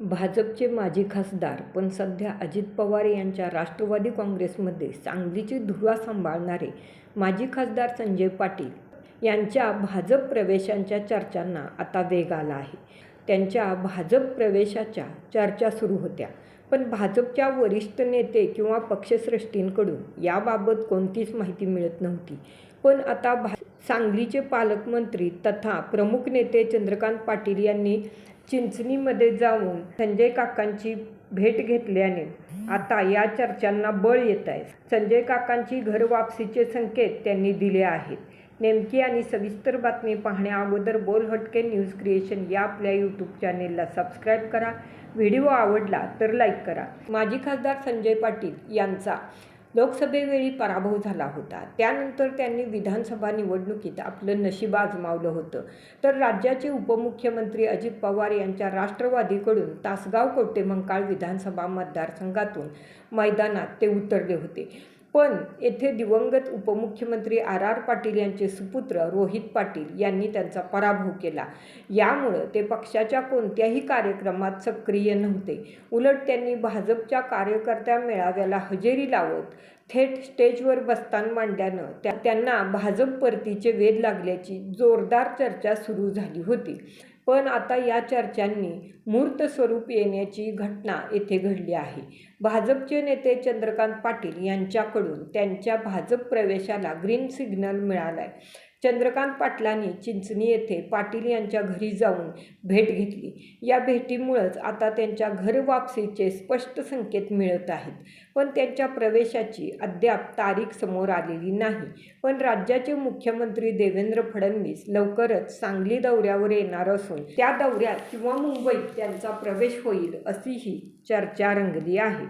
भाजपचे माजी खासदार पण सध्या अजित पवार यांच्या राष्ट्रवादी काँग्रेसमध्ये सांगलीची धुरा सांभाळणारे माजी खासदार संजय पाटील यांच्या भाजप प्रवेशांच्या चर्चांना आता वेग आला आहे. त्यांच्या भाजप प्रवेशाच्या चर्चा सुरू होत्या. पण भाजपच्या वरिष्ठ नेते किंवा पक्षश्रेष्ठींकडून याबाबत कोणतीच माहिती मिळत नव्हती. पण आता भा सांगलीचे पालकमंत्री तथा प्रमुख नेते चंद्रकांत पाटील यांनी चिंचणीमध्ये जाऊन संजय काकांची भेट घेतल्याने आता या चर्चांना बळ येत आहे. संजय काकांची घरवापसीचे संकेत त्यांनी दिले आहेत. नेमकी आणि सविस्तर बातमी पाहण्या अगोदर बोल हटके न्यूज क्रिएशन या आपल्या यूट्यूब चॅनेलला सबस्क्राईब करा. व्हिडिओ आवडला तर लाईक करा. माजी खासदार संजय पाटील यांचा लोकसभेवेळी पराभव झाला होता. त्यानंतर त्यांनी विधानसभा निवडणुकीत आपलं नशीब आजमावलं होतं. तर राज्याचे उपमुख्यमंत्री अजित पवार यांच्या राष्ट्रवादीकडून तासगाव कोटेमंकाळ विधानसभा मतदारसंघातून मैदानात ते उतरले होते. पण येथे दिवंगत उपमुख्यमंत्री आर आर पाटील यांचे सुपुत्र रोहित पाटील यांनी त्यांचा पराभव केला. यामुळं ते पक्षाच्या कोणत्याही कार्यक्रमात सक्रिय नव्हते. उलट त्यांनी भाजपच्या कार्यकर्त्या मेळाव्याला हजेरी लावत थेट स्टेजवर बस्तान मांडल्यानं त्या त्यांना भाजप परतीचे वेध लागल्याची जोरदार चर्चा सुरू झाली होती. पण आता या चर्चांनी मूर्त स्वरूप येण्याची घटना येथे घडली आहे. भाजपचे नेते चंद्रकांत पाटील यांच्याकडून त्यांच्या भाजप प्रवेशाला ग्रीन सिग्नल मिळाला आहे चंद्रकांत पाटलांनी चिंचणी येथे पाटील यांच्या घरी जाऊन भेट घेतली. या भेटीमुळंच आता त्यांच्या घरवापसीचे स्पष्ट संकेत मिळत आहेत. पण त्यांच्या प्रवेशाची अद्याप तारीख समोर आलेली नाही. पण राज्याचे मुख्यमंत्री देवेंद्र फडणवीस लवकरच सांगली दौऱ्यावर येणार असून त्या दौऱ्यात किंवा मुंबईत त्यांचा प्रवेश होईल अशीही चर्चा रंगली आहे.